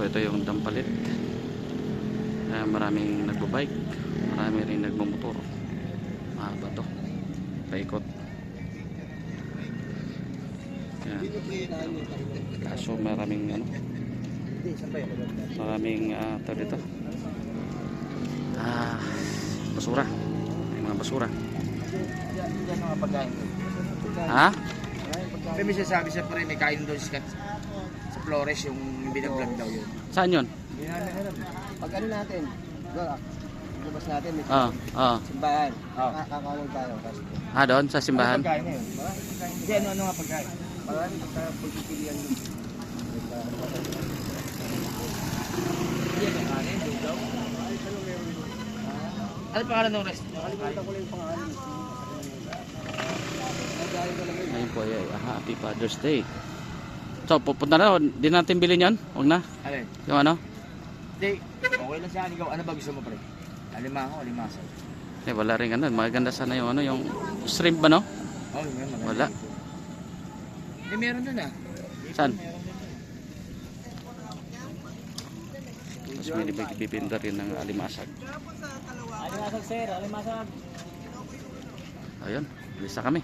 So ito yung dampalit. Uh, maraming nagbabike, marami rin nagmamotor. Mahaba to. Paikot. Yan. Kaso maraming ano, maraming uh, tawag dito. Ah, basura. May mga basura. Mga pagkain. Ha? May may sasabi sa pre, may kain doon sa Flores, yung binablog daw yun. Saan yun? Hindi namin alam. Pag ano natin, doon, labas natin, may Ah, ah. simbahan. Oh. Kakawal tayo. Kasi, Ah, doon sa simbahan. Pagkain na yun? Hindi, ano, ano nga pagkain? Marami pagkain, pagpipilian yun. Ano pangalan ng rest? Nakalimutan ko lang yung pangalan. Ngayon po ay ah, Happy Father's Day. So, pupunta na. Di natin bilhin yan. Huwag na. Alin? Yung ano? Hindi, okay lang siya. Ikaw, ano ba gusto mo pre? Alimango, alimasag. Eh, wala rin ano. Maganda sana yung ano, yung shrimp ba no? Oh, may maganda Wala. Eh, meron dun ah. Saan? Tapos may bibinda rin ng alimasag. Alimasag sir, alimasag. Ayun. Bisa kami.